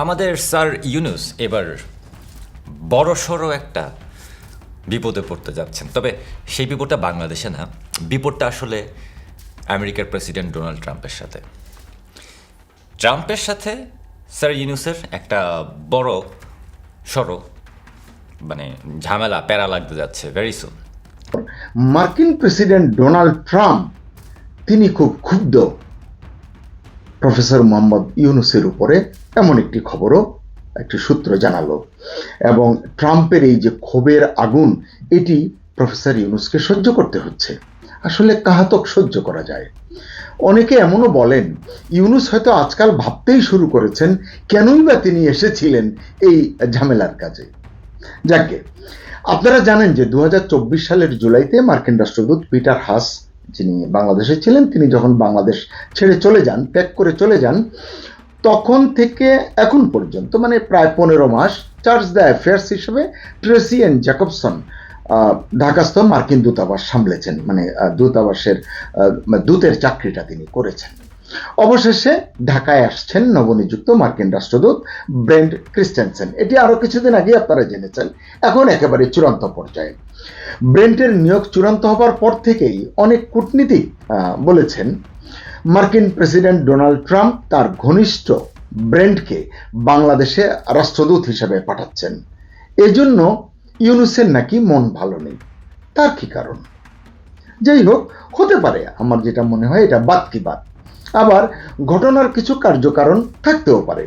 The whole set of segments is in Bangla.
আমাদের স্যার ইউনুস এবার বড়সড় একটা বিপদে পড়তে যাচ্ছেন। তবে সেই বিপদটা বাংলাদেশে না, বিপদটা আসলে আমেরিকার প্রেসিডেন্ট ডোনাল্ড ট্রাম্পের সাথে। ট্রাম্পের সাথে স্যার ইউনুসের একটা বড় সড়ো মানে ঝামেলা, প্যারা লাগতে যাচ্ছে ভেরি সুন মার্কিন প্রেসিডেন্ট ডোনাল্ড ট্রাম্প, তিনি খুব ক্ষুব্ধ। প্রফেসর মোহাম্মদ ইউনুসের উপরে এমন একটি খবরও, একটি সূত্র জানালো। এবং ট্রাম্পের এই যে ক্ষোভের আগুন, এটি প্রফেসর ইউনুসকে সহ্য করতে হচ্ছে। আসলে কাহাতক সহ্য করা যায়? অনেকে এমনও বলেন, ইউনুস হয়তো আজকাল ভাবতেই শুরু করেছেন, কেনই বা তিনি এসেছিলেন এই ঝামেলার কাজে। যাকে আপনারা জানেন যে দু হাজার চব্বিশ সালের জুলাইতে মার্কিন রাষ্ট্রদূত পিটার হাস যিনি বাংলাদেশে ছিলেন, তিনি যখন বাংলাদেশ ছেড়ে চলে যান, ত্যাগ করে চলে যান, তখন থেকে এখন পর্যন্ত মানে প্রায় পনেরো মাস চার্জ দ্য অ্যাফেয়ার্স হিসেবে ট্রেসি জ্যাকবসন ঢাকাস্থ মার্কিন দূতাবাস সামলেছেন মানে দূতাবাসের দূতের চাকরিটা তিনি করেছেন। অবশেষে ঢাকায় আসছেন নবনিযুক্ত মার্কিন রাষ্ট্রদূত ব্রেন্ড ক্রিস্টেনসেন। এটি আরও কিছুদিন আগে আপনারা জেনেছেন, এখন একেবারে চূড়ান্ত পর্যায়ে। ব্রেন্টের নিয়োগ চূড়ান্ত হবার পর থেকেই অনেক কূটনীতিক বলেছেন। মার্কিন প্রেসিডেন্ট ডোনাল্ড ট্রাম্প তার ঘনিষ্ঠ ব্রেন্টকে বাংলাদেশে রাষ্ট্রদূত হিসেবে পাঠাচ্ছেন। এজন্য ইউনুসের নাকি মন ভালো নেই। তার কি কারণ? যাই হোক, হতে পারে আমার যেটা মনে হয় এটা বাদ কি বাদ। আবার ঘটনার কিছু কার্যকারণ থাকতেও পারে।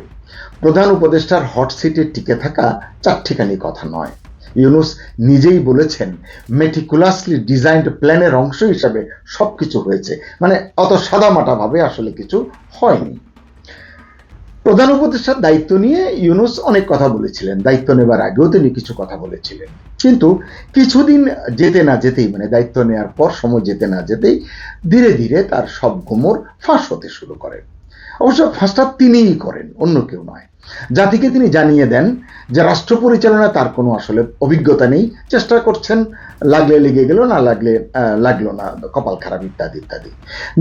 প্রধান উপদেষ্টার হট সিটে টিকে থাকা চারটিখানি কথা নয়। ইউনুস নিজেই বলেছেন মেটিকুলাসলি ডিজাইনড প্ল্যানের অংশ হিসাবে সবকিছু হয়েছে। মানে অত সাদামাটাভাবে আসলে কিছু হয়নি। প্রধান উপদেষ্টার দায়িত্ব নিয়ে ইউনুস অনেক কথা বলেছিলেন। দায়িত্ব নেবার আগেও তিনি কিছু কথা বলেছিলেন। কিন্তু কিছুদিন যেতে না যেতেই মানে দায়িত্ব নেওয়ার পর, সময় যেতে না যেতেই, ধীরে ধীরে তার সব গোমর ফাঁস হতে শুরু করে। অবশ্য ফাঁসটা তিনিই করেন, অন্য কেউ নয়। জাতিকে তিনি জানিয়ে দেন যে রাষ্ট্র পরিচালনায় তার কোনো আসলে অভিজ্ঞতা নেই। চেষ্টা করছেন, লাগলে লেগে গেল, না লাগলে লাগল না, কপাল খারাপ ইত্যাদি ইত্যাদি।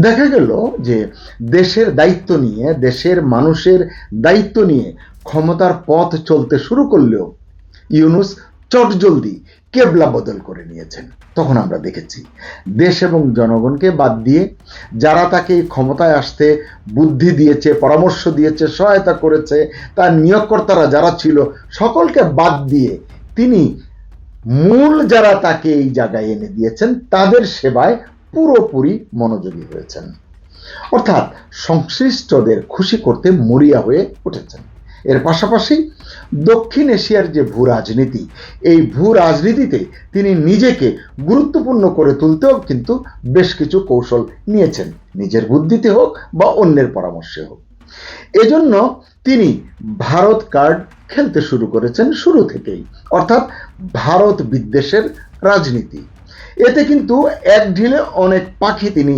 দেখা গেল যে দেশের দায়িত্ব নিয়ে, দেশের মানুষের দায়িত্ব নিয়ে ক্ষমতার পথ চলতে শুরু করলেও ইউনুস চটজলদি কেবলা বদল করে নিয়েছেন। তখন আমরা দেখেছি, দেশ এবং জনগণকে বাদ দিয়ে যারা তাকে ক্ষমতায় আসতে বুদ্ধি দিয়েছে, পরামর্শ দিয়েছে, সহায়তা করেছে, তার নিয়োগকর্তারা যারা ছিল, সকলকে বাদ দিয়ে তিনি মূল যারা তাকে এই জায়গায় এনে দিয়েছেন, তাদের সেবায় পুরোপুরি মনোযোগী হয়েছেন। অর্থাৎ সংশ্লিষ্টদের খুশি করতে মরিয়া হয়ে উঠেছেন। এর পাশাপাশি দক্ষিণ এশিয়ার যে ভূ রাজনীতি, এই ভূ রাজনীতিতে তিনি নিজেকে গুরুত্বপূর্ণ করে তুলতেও কিন্তু বেশ কিছু কৌশল নিয়েছেন। নিজের বুদ্ধিতে হোক বা অন্যের পরামর্শে হোক। এজন্য তিনি ভারত কার্ড খেলতে শুরু করেছেন শুরু থেকেই। অর্থাৎ ভারত বিদ্বেষের রাজনীতি। এতে কিন্তু এক ঢিলে অনেক পাখি তিনি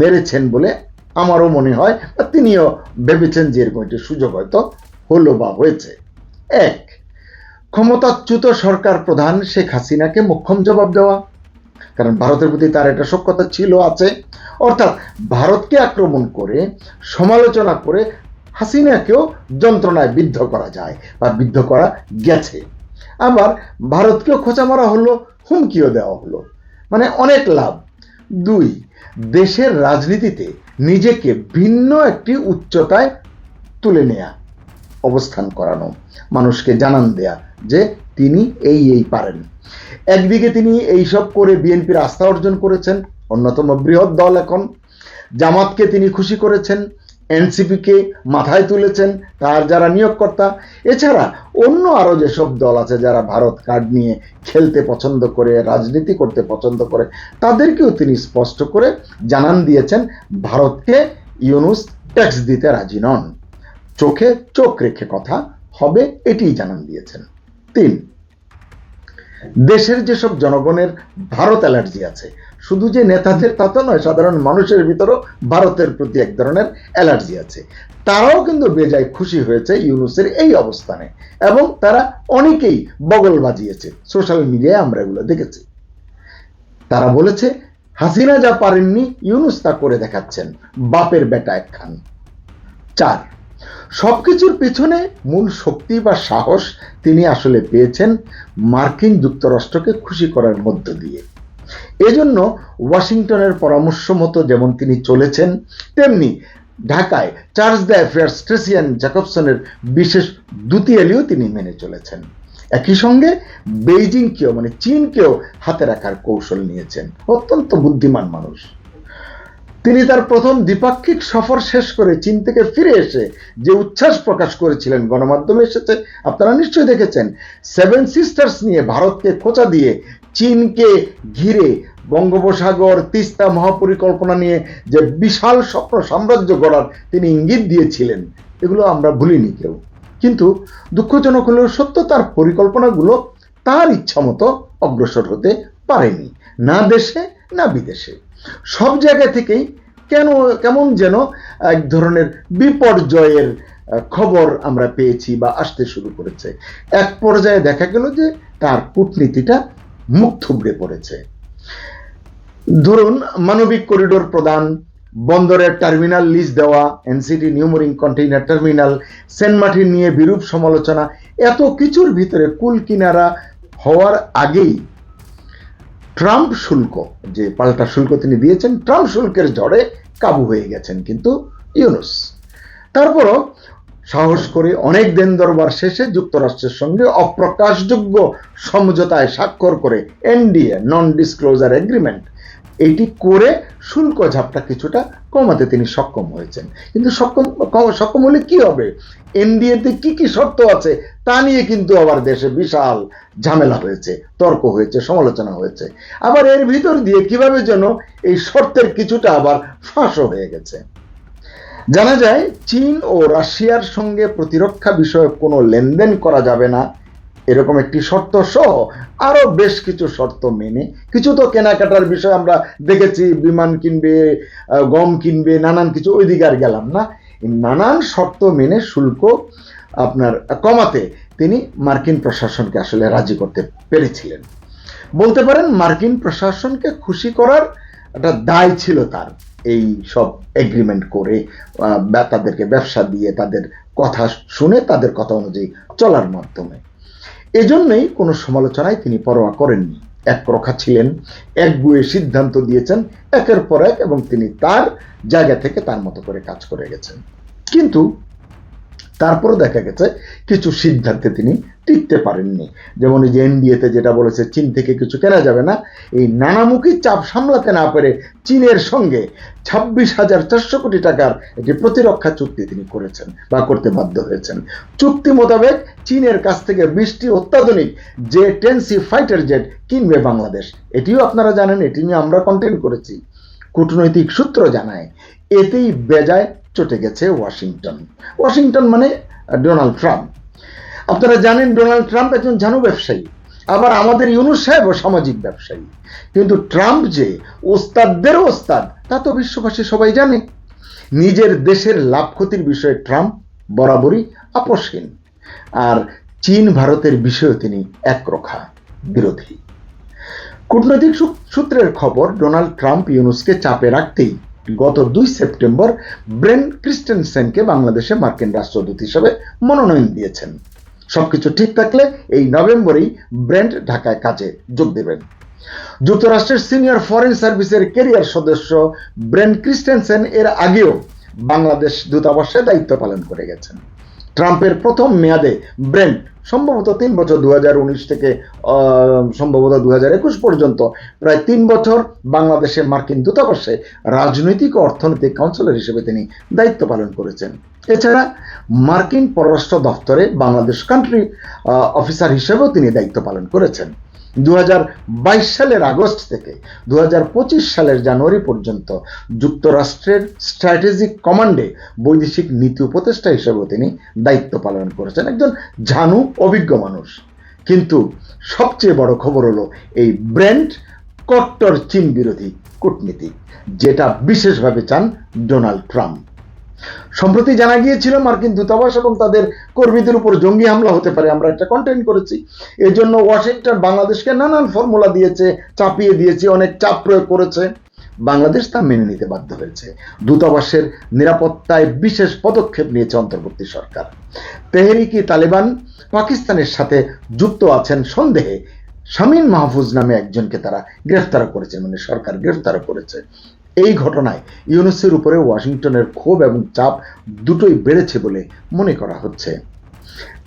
মেরেছেন বলে আমারও মনে হয় বা তিনিও ভেবেছেন যে এরকম একটি সুযোগ হয়তো হলো বা হয়েছে। এক, ক্ষমতাচ্যুত সরকার প্রধান শেখ হাসিনাকে মোক্ষম জবাব দেওয়া। কারণ ভারতের প্রতি তার একটা সক্ষতা ছিল, আছে। অর্থাৎ ভারতকে আক্রমণ করে, সমালোচনা করে হাসিনাকেও যন্ত্রণায় বিদ্ধ করা যায় বা বিদ্ধ করা গেছে। আবার ভারতকেও খোঁচা মারা হলো, হুমকিও দেওয়া হলো। মানে অনেক লাভ। দুই, দেশের রাজনীতিতে নিজেকে ভিন্ন একটি উচ্চতায় তুলে নেয়া। অবস্থান করানো, মানুষকে জানান দেয়া যে তিনি এই এই পারেন। একদিকে তিনি এইসব করে বিএনপির আস্থা অর্জন করেছেন, অন্যতম বৃহৎ দল এখন। জামাতকে তিনি খুশি করেছেন, এনসিপিকে মাথায় তুলেছেন তার যারা নিয়োগকর্তা। এছাড়া অন্য আরও যেসব দল আছে যারা ভারত কার্ড নিয়ে খেলতে পছন্দ করে, রাজনীতি করতে পছন্দ করে, তাদেরকেও তিনি স্পষ্ট করে জানান দিয়েছেন, ভারতকে ইউনুস ট্যাক্স দিতে রাজি নন। চোখে চোখ রেখে কথা হবে এটিই জানান দিয়েছেন। তিন, দেশের যেসব জনগণের ভারত অ্যালার্জি আছে, শুধু যে নেতাদের তা তো নয়, সাধারণ মানুষের ভিতরেও ভারতের প্রতি এক ধরনের অ্যালার্জি আছে। তারাও কিন্তু বেজায় খুশি হয়েছে ইউনুসের এই অবস্থানে এবং তারা অনেকেই বগল বাজিয়েছে। সোশ্যাল মিডিয়ায় আমরা এগুলো দেখেছি। তারা বলেছে, হাসিনা যা পারেননি, ইউনুস তা করে দেখাচ্ছেন। বাপের বেটা একখান চার সবকিছুর পেছনে মূল শক্তি বা সাহস তিনি আসলে পেয়েছেন মার্কিন যুক্তরাষ্ট্রকে খুশি করার মধ্য দিয়ে। এজন্য ওয়াশিংটনের পরামর্শ মতো যেমন তিনি চলেছেন, তেমনি ঢাকায় চার্লস দ্য অ্যাফেয়ার্স স্ট্রেসিয়ান জ্যাকবসনের বিশেষ দুতিয়ালিও তিনি মেনে চলেছেন। একই সঙ্গে বেইজিংকেও মানে চীনকেও হাতে রাখার কৌশল নিয়েছেন। অত্যন্ত বুদ্ধিমান মানুষ। তিনি তার প্রথম দ্বিপাক্ষিক সফর শেষ করে চীন থেকে ফিরে এসে যে উচ্ছ্বাস প্রকাশ করেছিলেন, গণমাধ্যমে এসেছে, আপনারা নিশ্চয়ই দেখেছেন সেভেন সিস্টার্স নিয়ে ভারতকে খোঁচা দিয়ে চীনকে ঘিরে বঙ্গোপসাগর, তিস্তা মহাপরিকল্পনা নিয়ে যে বিশাল স্বপ্ন সাম্রাজ্য গড়ার তিনি ইঙ্গিত দিয়েছিলেন, এগুলো আমরা ভুলিনি কেউ। কিন্তু দুঃখজনক হলেও সত্য, তার পরিকল্পনাগুলো তার ইচ্ছা মতো অগ্রসর হতে পারেনি, না দেশে, না বিদেশে। সব জায়গা থেকেই কেন, কেমন যেন এক ধরনের বিপর্যয়ের খবর আমরা পেয়েছি বা আসতে শুরু করেছে। এক পর্যায়ে দেখা গেল যে তার কূটনীতিটা মুখ থুবড়ে পড়েছে। ধরুন, মানবিক করিডোর প্রদান, বন্দরের টার্মিনাল লিজ দেওয়া, NCT New Mooring container terminal, Saint Martin নিয়ে বিরূপ সমালোচনা, এত কিছুর ভিতরে কুল কিনারা হওয়ার আগেই ট্রাম্প শুল্ক, যে পাল্টা শুল্ক তিনি দিয়েছেন, ট্রাম্প শুল্কের ঝড়ে কাবু হয়ে গেছেন কিন্তু ইউনুস। তারপরও সাহস করে অনেক দিন দরবার শেষে যুক্তরাষ্ট্রের সঙ্গে অপ্রকাশযোগ্য সমঝোতায় স্বাক্ষর করে এনডিএ নন ডিসক্লোজার এগ্রিমেন্ট এইটি করে শুল্ক ঝাপটা কিছুটা কমাতে তিনি সক্ষম হয়েছেন। কিন্তু সক্ষম সক্ষম হলে কি হবে? এনডিএতে কি কি শর্ত আছে তা নিয়ে কিন্তু আবার দেশে বিশাল ঝামেলা হয়েছে, তর্ক হয়েছে, সমালোচনা হয়েছে। আবার এর ভিতর দিয়ে কীভাবে যেন এই শর্তের কিছুটা আবার ফাঁসও হয়ে গেছে। জানা যায়, চীন ও রাশিয়ার সঙ্গে প্রতিরক্ষা বিষয়ক কোনো লেনদেন করা যাবে না। এরকম একটি শর্ত সহ আরও বেশ কিছু শর্ত মেনে, কিছু তো কেনাকাটার বিষয় আমরা দেখেছি, বিমান কিনবে গম কিনবে, নানান কিছু ওই দিকে আর গেলাম না। নানান শর্ত মেনে শুল্ক আপনার কমাতে তিনি মার্কিন প্রশাসনকে আসলে রাজি করতে পেরেছিলেন। বলতে পারেন মার্কিন প্রশাসনকে খুশি করার একটা দায় ছিল তার এই সব এগ্রিমেন্ট করে তাদেরকে ব্যবসা দিয়ে তাদের কথা শুনে, তাদের কথা অনুযায়ী চলার মাধ্যমে। এজন্যই কোনো সমালোচনায় তিনি পরোয়া করেননি। এক প্রখা ছিলেন, এক একগুয়ে সিদ্ধান্ত দিয়েছেন, একের পর এক এবং তিনি তার জায়গা থেকে তার মতো করে কাজ করে গেছেন। কিন্তু তারপরও দেখা গেছে কিছু সিদ্ধান্তে তিনি টিকতে পারেননি। যেমন এই যে এনডিএতে যেটা বলেছে, চীন থেকে কিছু কেনা যাবে না। এই নানামুখী চাপ সামলাতে না পেরে চীনের সঙ্গে ছাব্বিশ হাজার চারশো কোটি টাকার একটি প্রতিরক্ষা চুক্তি তিনি করেছেন বা করতে বাধ্য হয়েছেন। চুক্তি মোতাবেক চীনের কাছ থেকে বিশটি অত্যাধুনিক যে টেন সি ফাইটার জেট কিনবে বাংলাদেশ। এটিও আপনারা জানেন, এটি নিয়ে আমরা কন্টেন্ট করেছি। কূটনৈতিক সূত্র জানায়, এতেই বেজায় চটে গেছে ওয়াশিংটন। ওয়াশিংটন মানে ডোনাল্ড ট্রাম্প। আপনারা জানেন ডোনাল্ড ট্রাম্প একজন ঝানু ব্যবসায়ী। আবার আমাদের ইউনুস সাহেবও সামাজিক ব্যবসায়ী। কিন্তু ট্রাম্প যে ওস্তাদদের ওস্তাদ, তা তো বিশ্ববাসী সবাই জানে। নিজের দেশের লাভ ক্ষতির বিষয়ে ট্রাম্প বরাবরই আপোষহীন। আর চীন ভারতের বিষয়ে তিনি একরোখা বিরোধী। কূটনৈতিক সূত্রের খবর, ডোনাল্ড ট্রাম্প ইউনুসকে চাপে রাখতেই গত দুই সেপ্টেম্বর ব্রেন ক্রিস্টেনসেনকে বাংলাদেশে মার্কিন রাষ্ট্রদূত হিসেবে মনোনয়ন দিয়েছেন। সবকিছু ঠিক থাকলে এই নভেম্বরেই ব্রেন্ড ঢাকায় কাজে যোগ দেবেন। যুক্তরাষ্ট্রের সিনিয়র ফরেন সার্ভিসের কেরিয়ার সদস্য ব্রেন ক্রিস্টেনসেন এর আগেও বাংলাদেশ দূতাবাসে দায়িত্ব পালন করে গেছেন। ট্রাম্পের প্রথম মেয়াদে ব্রেন্ট, সম্ভবত তিন বছর দু হাজার উনিশ থেকে সম্ভবত দু হাজার একুশ পর্যন্ত, প্রায় তিন বছর বাংলাদেশে মার্কিন দূতাবাসে রাজনৈতিক ও অর্থনৈতিক কাউন্সিলর হিসেবে তিনি দায়িত্ব পালন করেছেন। এছাড়া মার্কিন পররাষ্ট্র দপ্তরে বাংলাদেশ কান্ট্রি অফিসার হিসেবেও তিনি দায়িত্ব পালন করেছেন। দু হাজার বাইশ সালের আগস্ট থেকে দু হাজার পঁচিশ সালের জানুয়ারি পর্যন্ত যুক্তরাষ্ট্রের স্ট্র্যাটেজিক কমান্ডে বৈদেশিক নীতি উপদেষ্টা হিসেবেও তিনি দায়িত্ব পালন করেছেন। একজন ঝানু অভিজ্ঞ মানুষ। কিন্তু সবচেয়ে বড় খবর হলো এই ব্র্যান্ড কট্টর চীন বিরোধী কূটনীতিক, যেটা বিশেষভাবে চান ডোনাল্ড ট্রাম্প। সম্প্রতি জানা গিয়েছিল মার্কিন দূতাবাস এবং তাদের কর্মীদের উপর জঙ্গি হামলা হতে পারে, আমরা একটা কন্টেন্ট করেছি। এই জন্য ওয়াশিংটন বাংলাদেশকে নানান ফর্মুলা দিয়েছে, চাপিয়ে দিয়েছে, অনেক চাপ প্রয়োগ করেছে। বাংলাদেশ তা মেনে নিতে বাধ্য হয়েছে। দূতাবাসের নিরাপত্তায় বিশেষ পদক্ষেপ নিয়েছে অন্তর্বর্তী সরকার। তেহরিকি তালেবান পাকিস্তানের সাথে যুক্ত আছেন সন্দেহে শামীম মাহফুজ নামে একজনকে তারা গ্রেফতার করেছে মানে সরকার গ্রেফতার করেছে। এই ঘটনায় ইউনুসের উপরে ওয়াশিংটনের ক্ষোভ এবং চাপ দুটোই বেড়েছে বলে মনে করা হচ্ছে।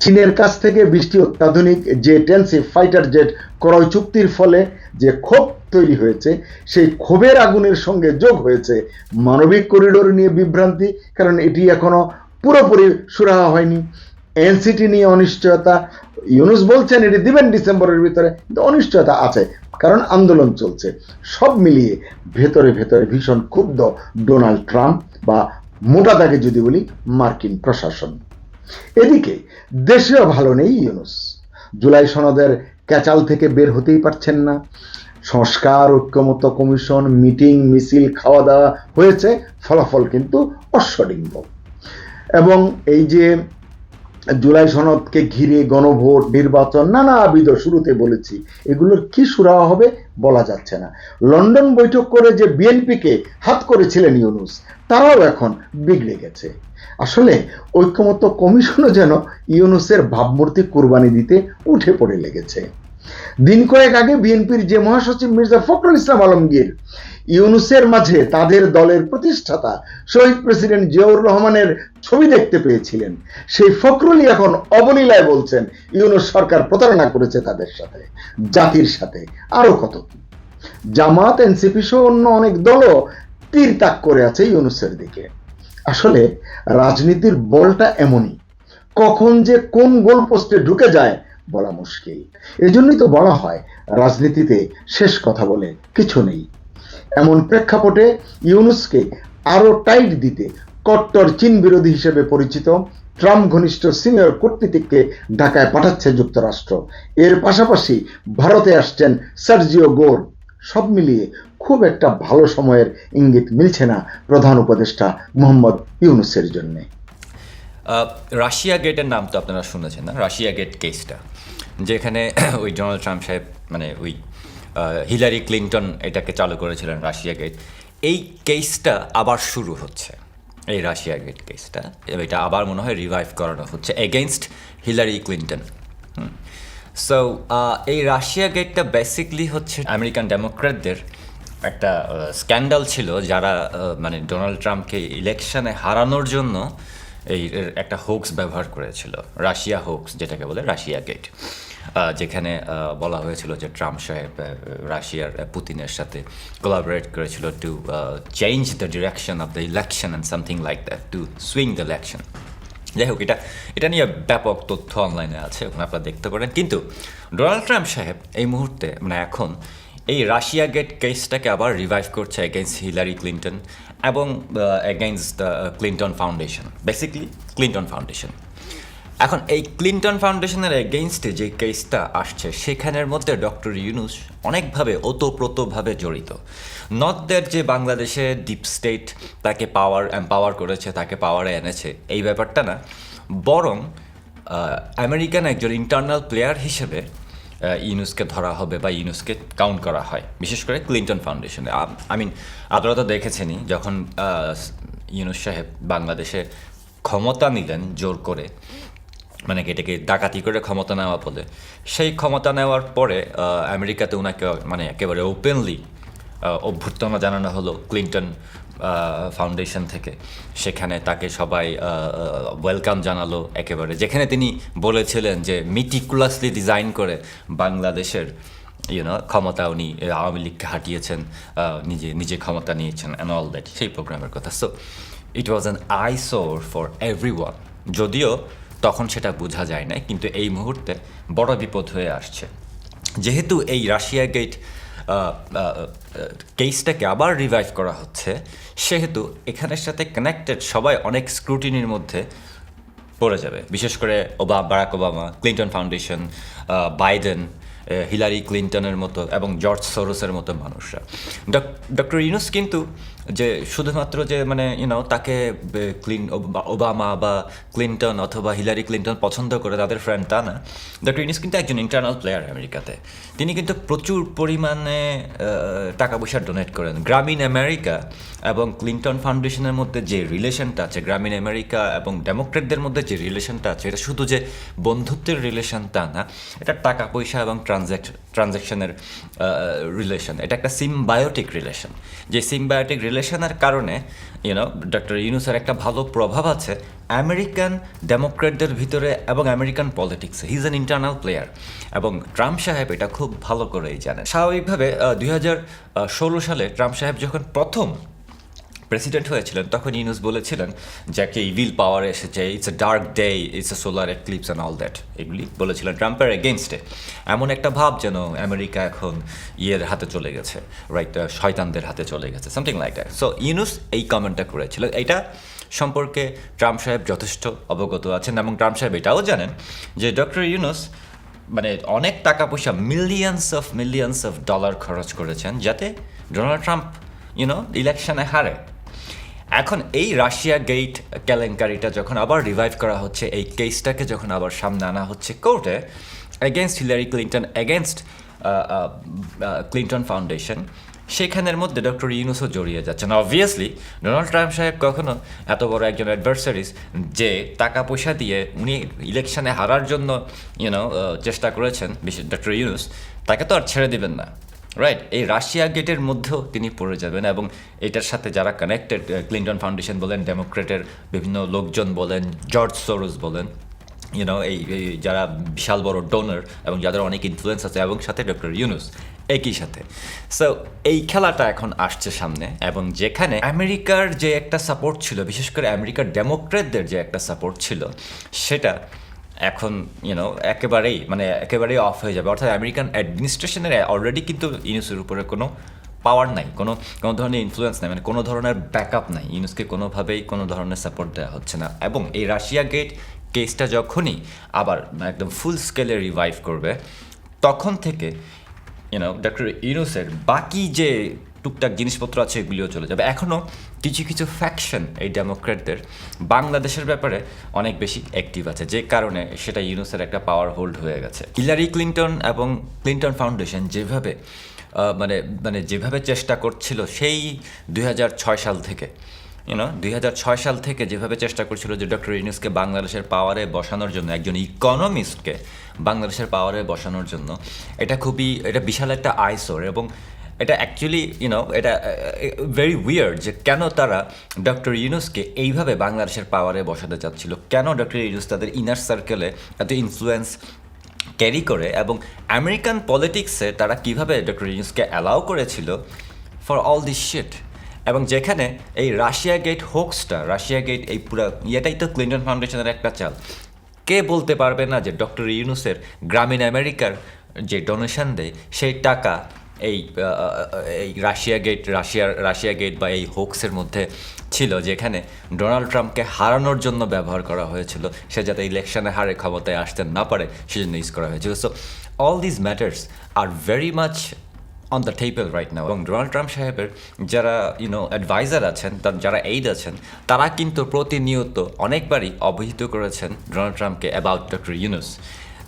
চীনের কাছ থেকে বৃষ্টি অত্যাধুনিক যে টেন্সি ফাইটার জেট ক্রয় চুক্তির ফলে যে ক্ষোভ তৈরি হয়েছে, সেই ক্ষোভের আগুনের সঙ্গে যোগ হয়েছে মানবিক করিডোর নিয়ে বিভ্রান্তি, কারণ এটি এখনও পুরোপুরি সুরাহা হয়নি। এনসিটি নিয়ে অনিশ্চয়তা ইউনুস বলছেন এটি দিবেন ডিসেম্বরের ভিতরে, কিন্তু অনিশ্চয়তা আছে, কারণ আন্দোলন চলছে। সব মিলিয়ে ভেতরে ভেতরে ভীষণ ক্ষুব্ধ ডোনাল্ড ট্রাম্প বা মোটা দাগে যদি বলি, মার্কিন প্রশাসন। এদিকে দেশেও ভালো নেই ইউনুস। জুলাই সনদের ক্যাচাল থেকে বের হতেই পারছেন না। সংস্কার ঐক্যমত কমিশন, মিটিং, মিছিল খাওয়া দাওয়া হয়েছে, ফলাফল কিন্তু অশ্বডিম্ব। এবং এই যে জুলাই সনদকে ঘিরে গণভোট, নির্বাচন নানা নানাবিধ শুরুতে বলেছি। এগুলোর কি সুরাহা হবে বলা যাচ্ছে না। লন্ডন বৈঠক করে যে বিএনপিকে হাত করেছিলেন ইউনুস, তারাও এখন বিগড়ে গেছে। আসলে ঐক্যমত্য কমিশনও যেন ইউনুসের ভাবমূর্তি কুরবানি দিতে উঠে পড়ে লেগেছে। দিন কয়েক আগে বিএনপির যে মহাসচিব মির্জা ফখরুল ইসলাম আলমগীর, ইউনুসের মাঝে তাদের দলের প্রতিষ্ঠাতা শহীদ প্রেসিডেন্ট জিয়াউর রহমানের ছবি দেখতে পেয়েছিলেন। সেই ফখরুলই এখন অবলীলায় বলছেন, ইউনুস সরকার প্রতারণা করেছে তাদের সাথে, জাতির সাথে আরও কত জামাত, এনসিপি সহ অন্য অনেক দলও তীর তাক করে আছে ইউনুসের দিকে। আসলে রাজনীতির বলটা এমনই, কখন যে কোন গোল পোস্টে ঢুকে যায় বলা মুশকিল। এজন্যই তো বলা হয়, রাজনীতিতে শেষ কথা বলে কিছু নেই। এমন প্রেক্ষাপটে ইউনুসকে আরও টাইট দিতে কট্টর চীন বিরোধী হিসেবে পরিচিত ট্রাম্প ঘনিষ্ঠ সিনিয়র কূটনীতিককে ঢাকায় পাঠাচ্ছে যুক্তরাষ্ট্র। এর পাশাপাশি ভারতে আসছেন সার্জিও গোর। সব মিলিয়ে খুব একটা ভালো সময়ের ইঙ্গিত মিলছে না প্রধান উপদেষ্টা মোহাম্মদ ইউনুসের জন্যে। রাশিয়া গেটের নাম তো আপনারা শুনেছেন না? রাশিয়া গেট কেসটা। যেখানে ওই ডোনাল্ড ট্রাম্প সাহেব মানে ওই হিলারি ক্লিন্টন এটাকে চালু করেছিলেন রাশিয়া গেট এই কেসটা আবার শুরু হচ্ছে। এই রাশিয়া গেট কেসটা এটা আবার মনে হয় রিভাইভ করানো হচ্ছে এগেনস্ট হিলারি ক্লিন্টন সো এই রাশিয়া গেটটা বেসিকলি হচ্ছে আমেরিকান ডেমোক্র্যাটদের একটা স্ক্যান্ডাল ছিল যারা মানে ডোনাল্ড ট্রাম্পকে ইলেকশনে হারানোর জন্য এই একটা হোক্স ব্যবহার করেছিল। রাশিয়া হোক্স যেটাকে বলে রাশিয়া গেট যেখানে বলা হয়েছিল যে ট্রাম্প সাহেব রাশিয়ার পুতিনের সাথে কোলাবোরেট করেছিল to change the direction of the election and something like that to swing the election যাই হোক, এটা এটা নিয়ে ব্যাপক তথ্য অনলাইনে আছে, ওখানে আপনারা দেখতে পারেন। কিন্তু ডোনাল্ড ট্রাম্প সাহেব এই মুহূর্তে মানে এখন এই রাশিয়া গেট কেসটাকে আবার রিভাইভ করছে এগেনস্ট হিলারি ক্লিন্টন এবং against Clinton Foundation basically Clinton Foundation এখন এই ক্লিন্টন ফাউন্ডেশনের এগেইনস্টে যে কেসটা আসছে, সেখানের মধ্যে ডক্টর ইউনুস অনেকভাবে ওতপ্রোতভাবে জড়িত। দ্যাট যে বাংলাদেশে ডিপ স্টেট তাকে পাওয়ার এম্পাওয়ার করেছে, তাকে পাওয়ারে এনেছে, এই ব্যাপারটা না। বরং আমেরিকান একজন ইন্টারনাল প্লেয়ার হিসেবে ইউনুসকে ধরা হবে বা ইউনুসকে কাউন্ট করা হয়। বিশেষ করে ক্লিন্টন ফাউন্ডেশনে আই মিন আপনারা তো দেখেছেনই, যখন ইউনুস সাহেব বাংলাদেশে ক্ষমতা নিলেন জোর করে মানে এটাকে ডাকাতি করে ক্ষমতা নেওয়া বলে। সেই ক্ষমতা নেওয়ার পরে আমেরিকাতে ওনাকে মানে একেবারে ওপেনলি অভ্যর্থনা জানানো হলো ক্লিন্টন ফাউন্ডেশন থেকে। সেখানে তাকে সবাই ওয়েলকাম জানালো একেবারে। যেখানে তিনি বলেছিলেন যে মিটিকুলাসলি ডিজাইন করে বাংলাদেশের ইউনো ক্ষমতা উনি আওয়ামী লীগকে হাঁটিয়েছেন নিজে নিজে ক্ষমতা নিয়েছেন অ্যান্ড অল দ্যাট সেই প্রোগ্রামের কথা। So it was an eyesore for everyone যদিও তখন সেটা বোঝা যায় না কিন্তু এই মুহূর্তে বড় বিপদ হয়ে আসছে। যেহেতু এই রাশিয়া গেট কেসটাকে আবার রিভাইভ করা হচ্ছে। সেহেতু এখানের সাথে কানেক্টেড সবাই অনেক স্ক্রুটিনির মধ্যে পড়ে যাবে। বিশেষ করে ওবা, Barack Obama Clinton Foundation Biden Hillary ক্লিন্টনের মতো এবং জর্জ সরোসের মতো মানুষরা। ডক্টর ইউনুস কিন্তু যে শুধুমাত্র যে মানে ইউনো তাকে ক্লিন, ওবা- ওবামা বা ক্লিন্টন অথবা হিলারি ক্লিন্টন পছন্দ করে তাদের ফ্রেন্ড তা না। ডক্টর ইউনুস কিন্তু একজন ইন্টারনাল প্লেয়ার আমেরিকাতে। তিনি কিন্তু প্রচুর পরিমাণে টাকা পয়সা ডোনেট করেন। গ্রামীণ আমেরিকা এবং ক্লিন্টন ফাউন্ডেশনের মধ্যে যে রিলেশনটা আছে, গ্রামীণ আমেরিকা এবং ডেমোক্রেটদের মধ্যে যে রিলেশনটা আছে, এটা শুধু যে বন্ধুত্বের রিলেশন তা না, এটা টাকা পয়সা এবং ট্রানজ্যাকশন ট্রানজ্যাকশনের রিলেশন এটা একটা সিমবায়োটিক রিলেশন যে সিমবায়োটিক রিলেশনের কারণে ইউনো ডক্টর ইউনুসের একটা ভালো প্রভাব আছে আমেরিকান ডেমোক্রেটদের ভিতরে এবং আমেরিকান পলিটিক্সে। He is an internal player এবং ট্রাম্প সাহেব এটা খুব ভালো করেই জানেন। স্বাভাবিকভাবে দুই হাজার ষোলো সালে ট্রাম্প সাহেব যখন প্রথম প্রেসিডেন্ট হয়েছিলেন, তখন ইউনুস বলেছিলেন যাকে ইভিল পাওয়ার এসেছে it's a dark day it's a solar eclipse and all that এগুলি বলেছিলেন ট্রাম্পের এগেনস্টে এমন একটা ভাব যেন আমেরিকা এখন ইয়ের হাতে চলে গেছে রাইট শয়তানদের হাতে চলে গেছে something like that so Yunus এই কমেন্টটা করেছিল এটা সম্পর্কে ট্রাম্প সাহেব যথেষ্ট অবগত আছেন এবং ট্রাম্প সাহেব এটাও জানেন যে ডক্টর ইউনুস মানে অনেক টাকা পয়সা millions of millions of dollar খরচ করেছেন যাতে ডোনাল্ড ট্রাম্প ইউনো ইলেকশনে হারে। এখন এই রাশিয়া গেট কেলেঙ্কারিটা যখন আবার রিভাইভ করা হচ্ছে, এই কেসটাকে যখন আবার সামনে আনা হচ্ছে কোর্টে against Hillary Clinton against Clinton foundation সেখানের মধ্যে ডক্টর ইউনুসও জড়িয়ে যাচ্ছেন। অবভিয়াসলি ডোনাল্ড ট্রাম্প সাহেব কখনো এত বড় একজন অ্যাডভার্সারিস যে টাকা পয়সা দিয়ে উনি ইলেকশনে হারার জন্য ইউনো চেষ্টা করেছেন, বিশেষ ডক্টর ইউনুস তাকে তো আর ছেড়ে দিবেন না। রাইট এই রাশিয়া গেটের মধ্যেও তিনি পড়ে যাবেন এবং এটার সাথে যারা কানেক্টেড ক্লিন্টন ফাউন্ডেশন বলেন ডেমোক্রেটের বিভিন্ন লোকজন বলেন জর্জ সোরোস বলেন ইউনো এই যারা বিশাল বড় ডোনার এবং যাদের অনেক ইনফ্লুয়েন্স আছে এবং সাথে ডক্টর ইউনুস একই সাথে। সো এই খেলাটা এখন আসছে সামনে এবং যেখানে আমেরিকার যে একটা সাপোর্ট ছিল, বিশেষ করে আমেরিকার ডেমোক্রেটদের যে একটা সাপোর্ট ছিল, সেটা এখন ইউনো একেবারেই মানে একেবারেই অফ হয়ে যাবে। অর্থাৎ আমেরিকান অ্যাডমিনিস্ট্রেশনের অলরেডি কিন্তু ইউনুসের উপরে কোনো পাওয়ার নাই, কোনো কোনো ধরনের ইনফ্লুয়েন্স নাই মানে কোনো ধরনের ব্যাকআপ নাই। ইউনুসকে কোনোভাবেই কোনো ধরনের সাপোর্ট দেওয়া হচ্ছে না। এবং এই রাশিয়া গেট কেসটা যখনই আবার একদম ফুল স্কেলে রিভাইভ করবে, তখন থেকে ইউনো ডক্টর ইউনুসের বাকি যে টুকটাক জিনিসপত্র আছে, এগুলিও চলে যাবে। এখনও কিছু কিছু ফ্যাকশন এই ডেমোক্রেটদের বাংলাদেশের ব্যাপারে অনেক বেশি অ্যাক্টিভ আছে, যে কারণে সেটা ইউনুসের একটা পাওয়ার হোল্ড হয়ে গেছে। হিলারি ক্লিন্টন এবং ক্লিন্টন ফাউন্ডেশন যেভাবে মানে মানে যেভাবে চেষ্টা করছিল সেই দুই হাজার ছয় সাল থেকে ইউনো দুই হাজার ছয় সাল থেকে যেভাবে চেষ্টা করছিল যে ডক্টর ইউনুসকে বাংলাদেশের পাওয়ারে বসানোর জন্য, একজন ইকোনমিস্টকে বাংলাদেশের পাওয়ারে বসানোর জন্য, এটা খুবই, এটা বিশাল একটা আইসোর এবং এটা অ্যাকচুয়ালি ইউনো এটা ভেরি উইয়ার্ড যে কেন তারা ডক্টর ইউনুসকে এইভাবে বাংলাদেশের পাওয়ারে বসাতে চাচ্ছিল? কেন ডক্টর ইউনুস তাদের ইনার সার্কেলে এত ইনফ্লুয়েন্স ক্যারি করে? এবং আমেরিকান পলিটিক্সে তারা কীভাবে ডক্টর ইউনুসকে অ্যালাউ করেছিল ফর অল দিস শিট এবং যেখানে এই রাশিয়া গেট হোক্সটা রাশিয়া গেট এই পুরো ইয়েটাই তো ক্লিন্টন ফাউন্ডেশনের একটা চাল। কে বলতে পারবে না যে ডক্টর ইউনুসের গ্রামীণ আমেরিকার যে ডোনেশন দেয়, সেই টাকা এই এই রাশিয়া গেট রাশিয়ার রাশিয়া গেট বা এই হোক্সের মধ্যে ছিল যেখানে ডোনাল্ড ট্রাম্পকে হারানোর জন্য ব্যবহার করা হয়েছিল। সে যাতে ইলেকশনে হারে ক্ষমতায় আসতে না পারে, সেজন্য ইউজ করা হয়েছিল। So all this matters are very much on the table right now এবং ডোনাল্ড ট্রাম্প সাহেবের যারা ইউনো অ্যাডভাইজার আছেন তার যারা এইড আছেন, তারা কিন্তু প্রতিনিয়ত অনেকবারই অবহিত করেছেন ডোনাল্ড ট্রাম্পকে অ্যাবাউট ডক্টর ইউনুস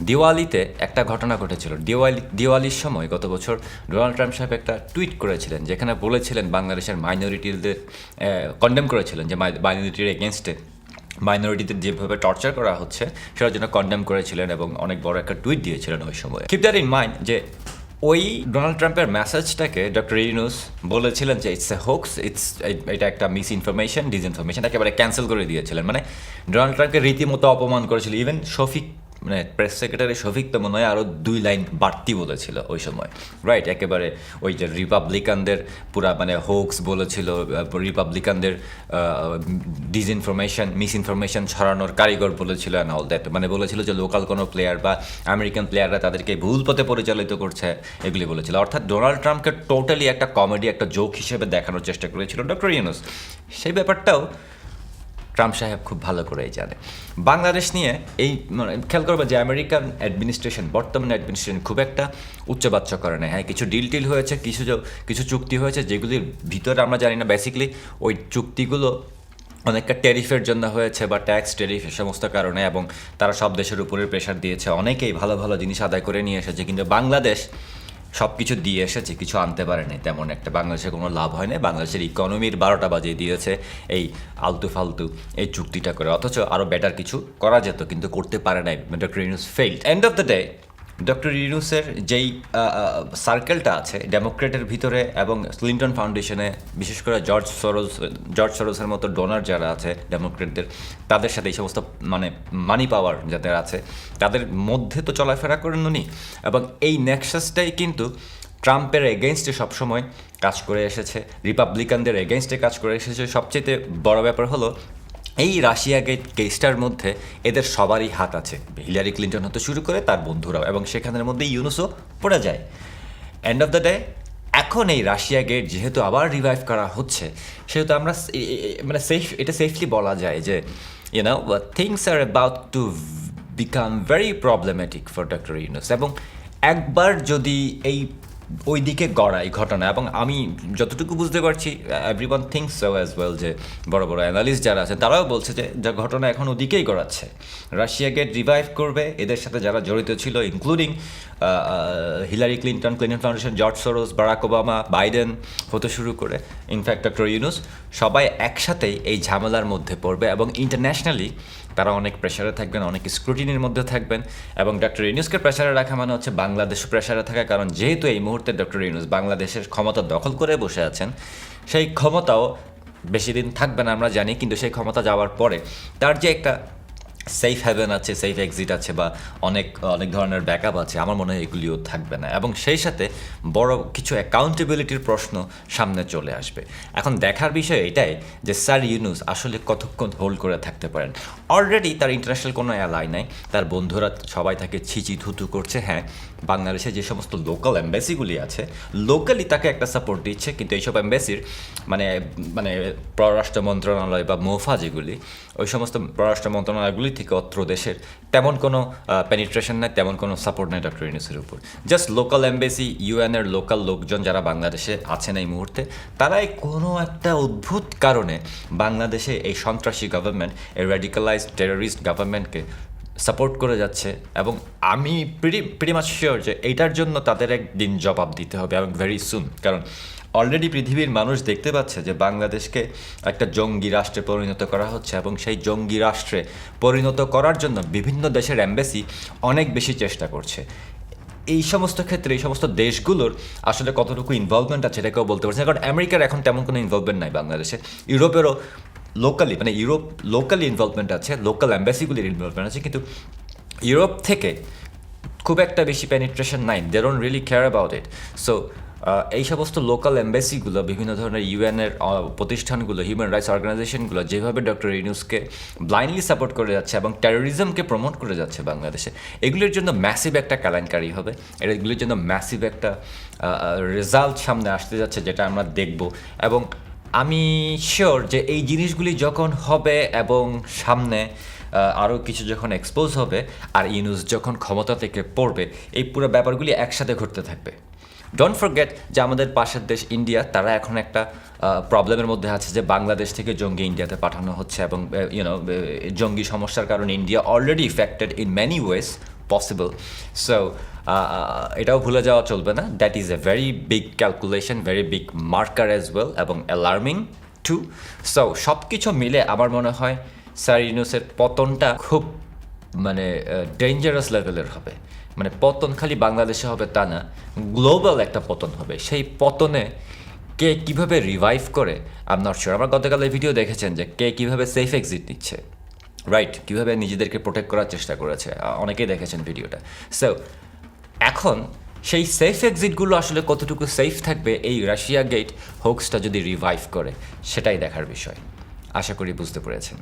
দিওয়ালিতে একটা ঘটনা ঘটেছিল। দিওয়ালি, দিওয়ালির সময় গত বছর ডোনাল্ড ট্রাম্প সাহেব একটা টুইট করেছিলেন, যেখানে বলেছিলেন বাংলাদেশের মাইনরিটিদের কন্ডেম করেছিলেন যে মাইনরিটির এগেনস্টে মাইনরিটিদের যেভাবে টর্চার করা হচ্ছে, সেটার জন্য কন্ডেম করেছিলেন এবং অনেক বড় একটা টুইট দিয়েছিলেন ওই সময়। কিপ দ্যাট ইন মাইন্ড যে ওই ডোনাল্ড ট্রাম্পের মেসেজটাকে ডক্টর ইউনুস বলেছিলেন যে ইটস এ হোক্স ইটস এটা একটা মিস ইনফরমেশন ডিসইনফরমেশন একেবারে ক্যান্সেল করে দিয়েছিলেন। মানে ডোনাল্ড ট্রাম্পকে রীতিমতো অপমান করেছিল। ইভেন শফিক মানে প্রেস সেক্রেটারি শফিক তো মনে হয় আরও দুই লাইন বাড়তি বলেছিল ওই সময়। রাইট একেবারে ওই যে রিপাবলিকানদের পুরা মানে হোক্স বলেছিল রিপাবলিকানদের ডিসইনফরমেশন মিস ইনফরমেশন ছড়ানোর কারিগর বলেছিল অ্যান্ড অল দ্যাট মানে বলেছিল যে লোকাল কোনো প্লেয়ার বা আমেরিকান প্লেয়াররা তাদেরকে ভুল পথে পরিচালিত করছে, এগুলি বলেছিল। অর্থাৎ ডোনাল্ড ট্রাম্পকে টোটালি একটা কমেডি একটা জোক হিসেবে দেখানোর চেষ্টা করেছিল ডক্টর ইউনুস সেই ব্যাপারটাও ট্রাম্প সাহেব খুব ভালো করেই জানে। বাংলাদেশ নিয়ে এই মানে খেয়াল করবে যে আমেরিকান অ্যাডমিনিস্ট্রেশন, বর্তমান অ্যাডমিনিস্ট্রেশন খুব একটা উচ্চবাচ্য করে না হ্যাঁ কিছু ডিল টিল হয়েছে, কিছু কিছু চুক্তি হয়েছে যেগুলির ভিতরে আমরা জানি না। বেসিক্যালি ওই চুক্তিগুলো অনেকটা ট্যারিফের জন্য হয়েছে বা ট্যাক্স ট্যারিফ এ সমস্ত কারণে এবং তারা সব দেশের উপরে প্রেশার দিয়েছে। অনেকেই ভালো ভালো জিনিস আদায় করে নিয়ে এসেছে। কিন্তু বাংলাদেশ সব কিছু দিয়ে এসেছে, কিছু আনতে পারেনি, তেমন একটা। বাংলাদেশে কোনো লাভ হয় বাংলাদেশের ইকোনমির বারোটা বাজে দিয়েছে এই আলতু ফালতু এই চুক্তিটা করে। অথচ আরও বেটার কিছু করা যেত, কিন্তু করতে পারে নাই। Doctor Yunus failed end of the day doctor ইউনুসের যেই সার্কেলটা আছে ডেমোক্রেটের ভিতরে এবং ক্লিন্টন ফাউন্ডেশনে বিশেষ করে জর্জ সরোজ জর্জ সরোজের মতো ডোনার যারা আছে ডেমোক্রেটদের তাদের সাথে এই সমস্ত মানে মানি পাওয়ার যাদের আছে, তাদের মধ্যে তো চলাফেরা করেন উনি। এবং এই নেক্সাসটাই কিন্তু ট্রাম্পের এগেনস্টে সবসময় কাজ করে এসেছে রিপাবলিকানদের এগেনস্টে কাজ করে এসেছে। সবচেয়ে বড় ব্যাপার হলো এই রাশিয়া গেট কেসটার মধ্যে এদের সবারই হাত আছে। হিলারি ক্লিন্টন হতে শুরু করে তার বন্ধুরাও এবং সেখানের মধ্যে ইউনুসও পড়ে যায়। এন্ড অফ দ্য ডে এখন এই রাশিয়া গেট যেহেতু আবার রিভাইভ করা হচ্ছে, সেহেতু আমরা মানে সেফ এটা সেফলি বলা যায় যে you know things are about to become very problematic for doctor Yunus এবং একবার যদি এই ওই দিকে গড়াই ঘটনা, এবং আমি যতটুকু বুঝতে পারছি everyone thinks so as well যে বড় বড় অ্যানালিস্ট যারা আছে, তারাও বলছে যে যা ঘটনা এখন ওদিকেই গড়াচ্ছে। রাশিয়াকে রিভাইভ করবে, এদের সাথে যারা জড়িত ছিল including Hillary Clinton Clinton foundation George Soros Barack Obama Biden হতে শুরু করে ইনফ্যাক্ট ডক্টর ইউনুস সবাই একসাথেই এই ঝামেলার মধ্যে পড়বে এবং ইন্টারন্যাশনালি তারা অনেক প্রেশারে থাকবেন, অনেক স্ক্রুটিনির মধ্যে থাকবেন এবং ডক্টর ইউনুসকে প্রেশারে রাখা মানে হচ্ছে বাংলাদেশ প্রেশারে থাকা, কারণ যেহেতু এই মুহূর্তে ডক্টর ইউনুস বাংলাদেশের ক্ষমতা দখল করে বসে আছেন, সেই ক্ষমতাও বেশি দিন থাকবে না আমরা জানি, কিন্তু সেই ক্ষমতা যাওয়ার পরে তার যে একটা সেফ হ্যাভেন আছে সেফ এক্সিট আছে বা অনেক অনেক ধরনের ব্যাকআপ আছে, আমার মনে হয় এগুলিও থাকবে না। এবং সেই সাথে বড় কিছু অ্যাকাউন্টেবিলিটির প্রশ্ন সামনে চলে আসবে। এখন দেখার বিষয় এটাই যে স্যার ইউনুস আসলে কতক্ষণ হোল্ড করে থাকতে পারেন? অলরেডি তার ইন্টারন্যাশনাল কোনো অ্যালাই নাই, তার বন্ধুরা সবাই তাকে ছিচি থুতু করছে হ্যাঁ বাংলাদেশে যে সমস্ত লোকাল এম্বাসিগুলি আছে লোকালি তাকে একটা সাপোর্ট দিচ্ছে, কিন্তু এইসব এম্বাসির মানে মানে পররাষ্ট্র মন্ত্রণালয় বা মোফা যেগুলি, ওই সমস্ত পররাষ্ট্র মন্ত্রণালয়গুলি থেকে অত্র দেশের তেমন কোনো পেনিট্রেশন নাই, তেমন কোনো সাপোর্ট নেই ডক্টর ইউনুসের উপর। জাস্ট লোকাল এম্বাসি ইউএনের লোকাল লোকজন যারা বাংলাদেশে আছেন এই মুহূর্তে, তারাই কোনো একটা অদ্ভুত কারণে বাংলাদেশে এই সন্ত্রাসী গভর্নমেন্ট এই রেডিকালাইজ টেররিস্ট গভর্নমেন্টকে সাপোর্ট করে যাচ্ছে এবং আমি প্রিটি প্রিটি মাচ শিওর যে এইটার জন্য তাদের একদিন জবাব দিতে হবে এবং ভেরি সুন কারণ অলরেডি পৃথিবীর মানুষ দেখতে পাচ্ছে যে বাংলাদেশকে একটা জঙ্গি রাষ্ট্রে পরিণত করা হচ্ছে এবং সেই জঙ্গি রাষ্ট্রে পরিণত করার জন্য বিভিন্ন দেশের অ্যাম্বাসি অনেক বেশি চেষ্টা করছে। এই সমস্ত ক্ষেত্রে, এই সমস্ত দেশগুলোর আসলে কতটুকু ইনভলভমেন্ট আছে এটা কেউ বলতে পারছে কারণ আমেরিকার এখন তেমন কোনো ইনভলভমেন্ট নাই বাংলাদেশে। ইউরোপেরও লোকালি মানে ইউরোপ লোকালি ইনভলভমেন্ট আছে লোকাল অ্যাম্বাসিগুলির ইনভলভমেন্ট আছে। কিন্তু ইউরোপ থেকে খুব একটা বেশি পেনিট্রেশন নাই। They don't really care about it so এই সমস্ত লোকাল এম্বাসিগুলো বিভিন্ন ধরনের ইউএনের প্রতিষ্ঠানগুলো হিউম্যান রাইটস অর্গানাইজেশনগুলো যেভাবে ডক্টর ইউনুসকে ব্লাইন্ডলি সাপোর্ট করে যাচ্ছে এবং টেরোরিজমকে প্রমোট করে যাচ্ছে বাংলাদেশে, এগুলির জন্য ম্যাসিভ একটা কেলেঙ্কারি হবে। এগুলির জন্য ম্যাসিভ একটা রেজাল্ট সামনে আসতে যাচ্ছে যেটা আমরা দেখব। এবং আমি শিওর যে এই জিনিসগুলি যখন হবে এবং সামনে আরও কিছু যখন এক্সপোজ হবে, আর ইউনুস যখন ক্ষমতা থেকে পড়বে, এই পুরো ব্যাপারগুলি একসাথে ঘটতে থাকবে। ডোন্ট ফরগেট যে আমাদের পাশের দেশ ইন্ডিয়া তারা এখন একটা প্রবলেমের মধ্যে আছে যে বাংলাদেশ থেকে জঙ্গি ইন্ডিয়াতে পাঠানো হচ্ছে এবং ইউনো জঙ্গি সমস্যার কারণে India already affected in many ways possible so এটাও ভুলে যাওয়া চলবে না। That is a very big calculation very big marker as well এবং অ্যালার্মিং টু সো সব কিছু মিলে আমার মনে হয় স্যার ইউনুসের পতনটা খুব মানে ডেঞ্জারাস লেভেলের হবে। মানে পতন খালি বাংলাদেশে হবে তা না, গ্লোবাল একটা পতন হবে। সেই পতনে কে কীভাবে রিভাইভ করে আম নট শিওর আমার গতকালের ভিডিও দেখেছেন যে কে কীভাবে সেফ এক্সিট নিচ্ছে। রাইট কীভাবে নিজেদেরকে প্রোটেক্ট করার চেষ্টা করেছে। অনেকেই দেখেছেন ভিডিওটা সো এখন সেই সেফ এক্সিটগুলো আসলে কতটুকু সেফ থাকবে, এই রাশিয়া গেট হোক্সটা যদি রিভাইভ করে, সেটাই দেখার বিষয়। আশা করি বুঝতে পেরেছেন।